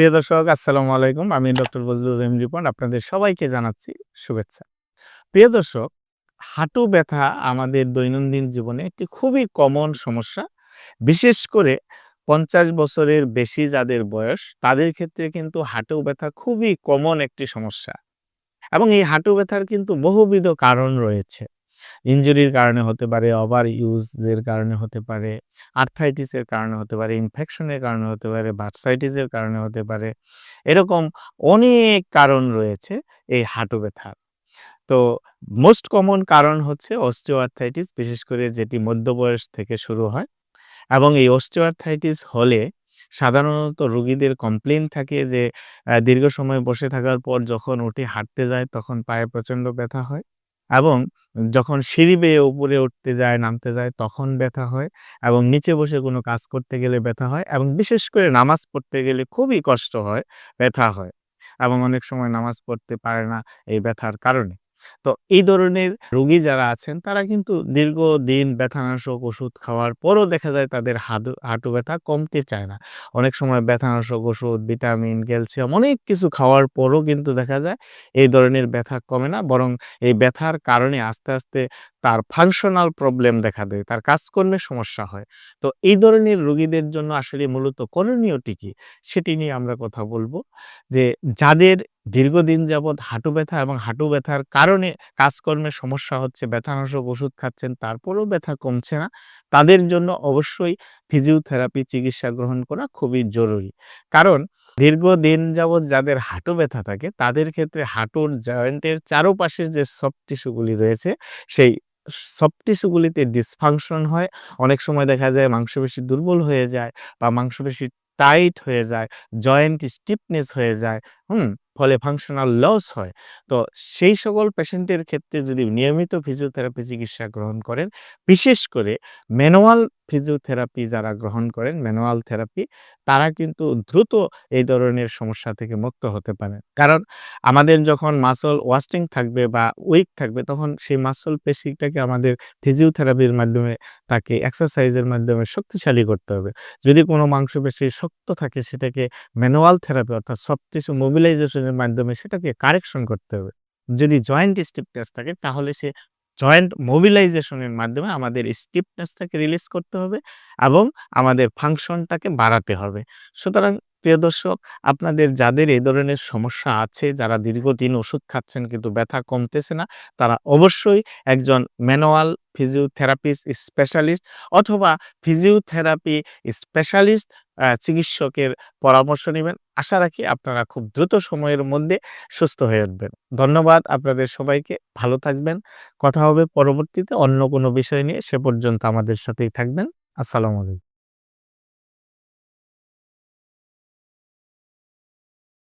প্রিয় দর্শক, আসসালামু আলাইকুম। আমি ডক্টর বজলুর রহিম রিপন, আপনাদের সবাইকে জানাচ্ছি শুভেচ্ছা। প্রিয় দর্শক, হাঁটু ব্যথা আমাদের দৈনন্দিন জীবনে একটি খুবই কমন সমস্যা। বিশেষ করে পঞ্চাশ বছরের বেশি যাদের বয়স, তাদের ক্ষেত্রে কিন্তু হাঁটু ব্যথা খুবই কমন একটি সমস্যা। এবং এই হাঁটু ব্যথার কিন্তু বহুবিধ কারণ রয়েছে। ইনজুরির কারণে হতে পারে ওভার ইউজের কারণে হতে পারে আর্থাইটিসের কারণে হতে পারে ইনফেকশনের কারণে হতে পারে ভার্সাইটিসের কারণে হতে পারে, এরকম অনেক কারণ রয়েছে এই হাঁটু ব্যথার তো মোস্ট কমন কারণ হচ্ছে অস্টিওআর্থাইটিস বিশেষ করে যেটি মধ্য বয়স থেকে শুরু হয়, এবং এই অস্টিওআর্থাইটিস হলে সাধারণত রোগীদের কমপ্লেন থাকে যে দীর্ঘ সময় বসে থাকার পর যখন উঠে হাঁটতে যায়, তখন পায়ে প্রচণ্ড ব্যথা হয়। এবং যখন সিঁড়ি বেয়ে উপরে উঠতে যায়, নামতে যায়, তখন ব্যথা হয় এবং নিচে বসে কোনো কাজ করতে গেলে ব্যথা হয় এবং বিশেষ করে নামাজ পড়তে গেলে খুবই কষ্ট হয়, ব্যথা হয় এবং অনেক সময় নামাজ পড়তে পারে না এই ব্যথার কারণে। তো এই ধরনের রোগী যারা আছেন, তারা কিন্তু দীর্ঘদিন ব্যথানাশক ওষুধ খাওয়ার পরও দেখা যায় তাদের হাঁটু হাঁটু ব্যথা কমতে চায় না। অনেক সময় ব্যথানাশক ওষুধ, ভিটামিন, ক্যালসিয়াম অনেক কিছু খাওয়ার পরও কিন্তু দেখা যায় এই ধরনের ব্যথা কমে না, বরং এই ব্যথার কারণে আস্তে আস্তে তার ফাংশনাল প্রবলেম দেখা দেয়, তার কাজকর্মের সমস্যা হয়। তো এই ধরনের রোগীদের জন্য আসলে মূলত করণীয়টি কি? সেটি নিয়ে আমরা কথা বলব যে যাদের দীর্ঘদিন যাবৎ হাঁটু ব্যথা এবং হাঁটু ব্যথার কারণে কাজকর্মের সমস্যা হচ্ছে, ব্যথানাশক ওষুধ খাচ্ছেন, তারপরেও ব্যথা কমছে না। তাদের জন্য অবশ্যই ফিজিওথেরাপি চিকিৎসা গ্রহণ করা খুবই জরুরি। কারণ দীর্ঘদিন যাবৎ যাদের হাঁটু ব্যথা থাকে, তাদের ক্ষেত্রে হাঁটুর জয়েন্টের চারোপাশের যে সফট টিস্যুগুলি রয়েছে, সেই সফট টিস্যুগুলিতে ডিসফাংশন হয়। অনেক সময় দেখা যায় মাংসপেশি দুর্বল হয়ে যায় বা মাংসপেশি টাইট হয়ে যায় জয়েন্ট স্টিফনেস হয়ে যায়। হুম? ফলে ফাংশনাল লস হয়। তো সেই সকল পেশেন্টের ক্ষেত্রে যদি নিয়মিত ফিজিওথেরাপি চিকিৎসা গ্রহণ করেন, বিশেষ করে ম্যানুয়াল ফিজিওথেরাপি যারা গ্রহণ করেন ম্যানুয়াল থেরাপি তারা কিন্তু দ্রুত এই ধরনের সমস্যা থেকে মুক্ত হতে পারে কারণ আমাদের যখন মাসল ওয়াস্টিং থাকবে বা উইক থাকবে, তখন সেই মাসল পেশিটাকে আমাদের ফিজিওথেরাপির মাধ্যমে, তাকে এক্সারসাইজের মাধ্যমে শক্তিশালী করতে হবে। যদি কোনো মাংসপেশি শক্ত থাকে, সেটাকে ম্যানুয়াল থেরাপি অর্থাৎ সব কিছু মোবিলাইজেশনের মাধ্যমে সেটাকে কারেকশন করতে হবে। যদি জয়েন্ট স্টিফনেস থাকে, তাহলে সে জয়েন্ট মোবিলাইজেশনের মাধ্যমে আমাদের স্টিফনেসটাকে রিলিজ করতে হবে এবং আমাদের ফাংশনটাকে বাড়াতে হবে। সুতরাং প্রিয় দর্শক, আপনাদের যাদের এই ধরনের সমস্যা আছে, যারা দীর্ঘদিন ওষুধ খাচ্ছেন কিন্তু ব্যথা কমতেছে না, তারা অবশ্যই একজন ম্যানুয়াল ফিজিওথেরাপিস্ট স্পেশালিস্ট অথবা ফিজিওথেরাপি স্পেশালিস্ট চিকিৎসকের পরামর্শ নেবেন। আশা রাখি আপনারা খুব দ্রুত সময়ের মধ্যে সুস্থ হয়ে উঠবেন। ধন্যবাদ আপনাদের সবাইকে। ভালো থাকবেন। কথা হবে পরবর্তীতে অন্য কোনো বিষয় নিয়ে। সে পর্যন্ত আমাদের সাথেই থাকবেন। আসসালামু আলাইকুম।